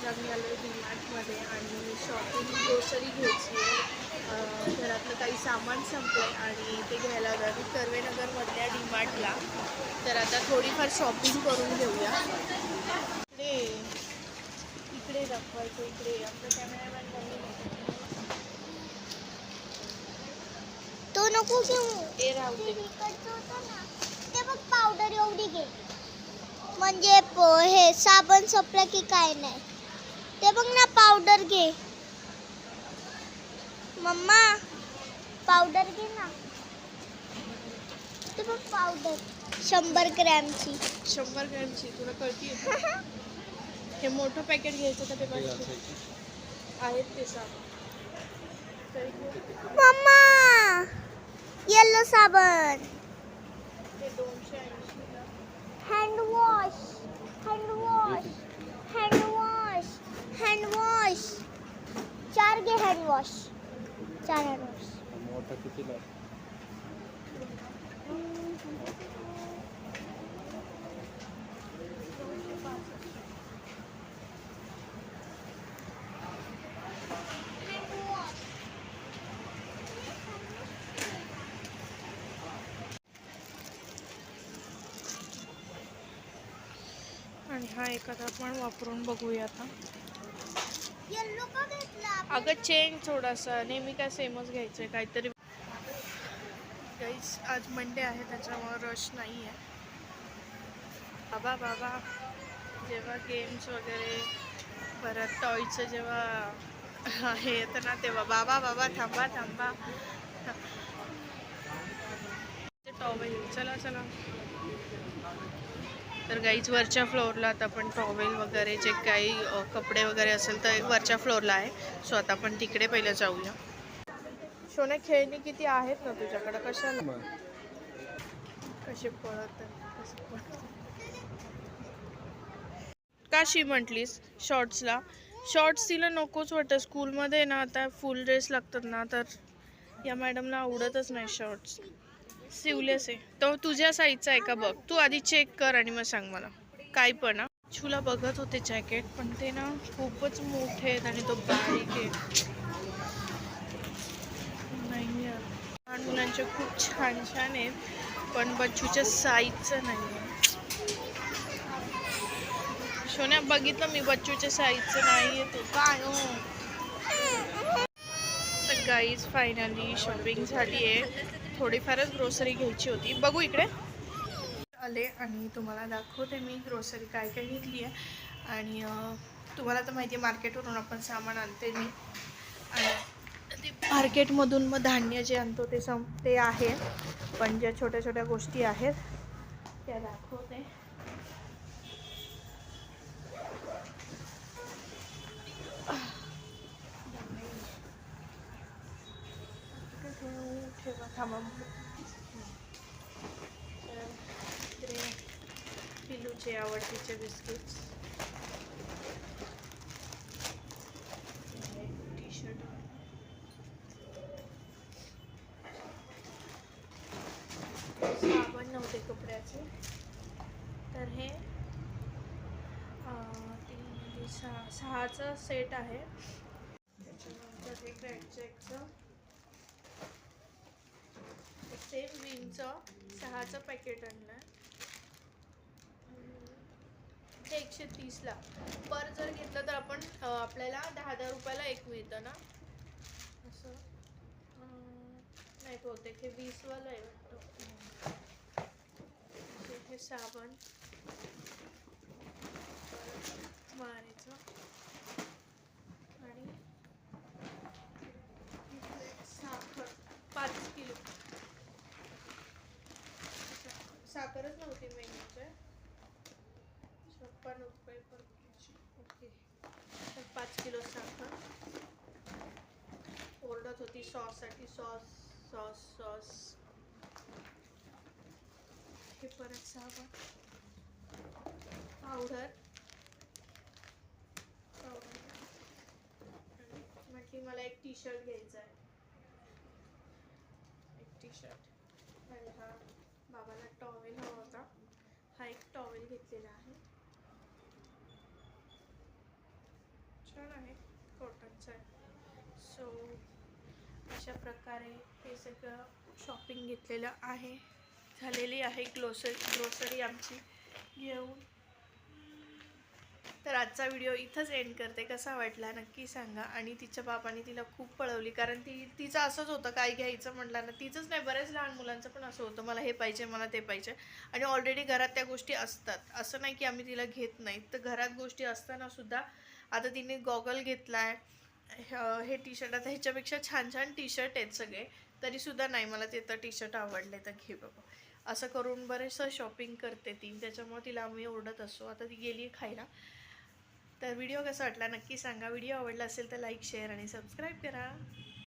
आज आम्ही आलो आहे डीमार्टमध्ये आणि शॉपिंग ग्रोसरी घ्यायची आहे. घरातलं काही सामान संपलं आहे आणि ते घ्यायला आलो कर्वेनगरमधल्या डीमार्टला तर आता थोडीफार शॉपिंग करून घेऊया. इकडे इकडे दाखवायचं इकडे. आपलं कॅमेरामॅन तो नको घेऊ. ते ते बघ पावडर एवढी घे. म्हणजे हे साबण संपलं की काय नाही. ते बघ ना पावडर घे. मम्मा पावडर घे ना. ते बघ पावडर शंभर ग्रॅमची. शंभर ग्रॅमची तुला कळती हे मोठं पॅकेट घ्यायचं का ते पाचशे आहेत ते घेऊ. मम्मा येल्लो साबण. Hand wash hand wash hand wash hand wash चार घे हँड वॉश चार हँड वॉश मोठा कितीला आणि हा एखादा आपण वापरून बघूया आता. अगं चेंज थोडासा. नेहमी काय सेमच घ्यायचं आहे काहीतरी. गाईस आज मंडे आहे त्याच्यामुळं रश नाही आहे बाबा बाबा. जेव्हा गेम्स वगैरे परत टॉयचं जेव्हा हे येतं ना तेव्हा बाबा बाबा थांबा थांबा. टॉवेल चला चला. तर गाईज वरच्या फ्लोअरला आता आपण टॉवेल वगैरे जे काही कपडे वगैरे असेल तर वरच्या फ्लोअरला आहे. सो आता आपण तिकडे पहिलं जाऊया. सोन्या खेळणी किती आहेत ना तुझ्याकडे? कशाला? कसे पळत. काशी म्हटलीस शॉर्ट्सला शॉर्ट्स तिला नकोच वाटतं. स्कूलमध्ये ना आता फुल ड्रेस लागतात ना तर या मॅडमला आवडतच नाही शॉर्ट्स सिवलेस आहे तो तुझ्या साईजचा आहे का बघ? तू आधी चेक कर आणि मग सांग मला. काय पण ना छुला बघत होते जॅकेट पण ते ना खूपच मोठे आहेत आणि तो बारीक आहे. नाही लहान मुलांचे खूप छान छान आहेत पण बच्चूच्या साईजचं नाही आहे. सोन्या बघितलं मी बच्चूच्या साईजचं नाही आहे तो. काय हो? तर गाईज फायनली शॉपिंग झाली आहे. थोडीफारच ग्रोसरी घ्यायची होती. बघू इकडे. आले आणि तुम्हाला दाखवते मी ग्रोसरी काय काय घेतली आहे. आणि तुम्हाला तर माहिती आहे मार्केटवरून आपण सामान आणते मी. आणि ते मार्केटमधून मग धान्य जे आणतो ते सम ते आहे. पण ज्या छोट्या छोट्या गोष्टी आहेत त्या दाखवते. थांबा तर इकडे पिलूचे आवडतीचे बिस्किट्स. टी शर्ट साबण नव्हते कपड्याचे. तर हे तीन म्हणजे सहा सहाचा सेट आहे. त्याच्यानंतर हे ग्रॅडचेकचं सेम विमचं सहाचं पॅकेट आणलं हे एकशे तीसला. पर जर घेतलं तर आपण आपल्याला दहा दहा रुपयाला एक मिळतं ना? असं. नाही बहुतेक हे वीसवालं आहे वाटतं. हे- साबण. मारायचं आणि साखर. पाच किलो. साखरच नव्हती मेनूचे छप्पन रुपये पर ओके तर पाच किलो साखर. ओरडत होती सॉससाठी सॉस सॉस सॉस हे परत साबण. पावडर पावडर म्हटली मला एक टी शर्ट घ्यायचा आहे. एक टी शर्ट आणि हा बाबाला घेतलेला आहे. छान आहे कॉटनचा सो अशा प्रकारे हे सगळं शॉपिंग घेतलेलं आहे. झालेली आहे ग्लोसरी ग्रोसरी आमची घेऊन. तर आजचा व्हिडिओ इथंच एंड करते. कसा वाटला नक्की सांगा. आणि तिच्या बापाने तिला खूप पळवली. कारण ती तिचं असंच होतं काय घ्यायचं म्हटलं ना तिचंच नाही. बऱ्याच लहान मुलांचं पण असं होतं. मला हे पाहिजे मला ते पाहिजे. आणि ऑलरेडी घरात त्या गोष्टी असतात. असं नाही की आम्ही तिला घेत नाही. तर घरात गोष्टी असताना सुद्धा आता तिने गॉगल घेतला आहे हे टी शर्ट आता ह्याच्यापेक्षा छान छान टी शर्ट आहेत सगळे. तरीसुद्धा नाही. मला ते तर टी शर्ट आवडले तर घे बाबा. असं करून बरेचसं शॉपिंग करते ती. त्याच्यामुळे तिला आम्ही ओरडत असतो. आता ती गेली आहे खायला. तर व्हिडिओ कसा वाटला नक्की सांगा. व्हिडिओ आवडला असेल तर लाईक शेअर आणि सबस्क्राईब करा.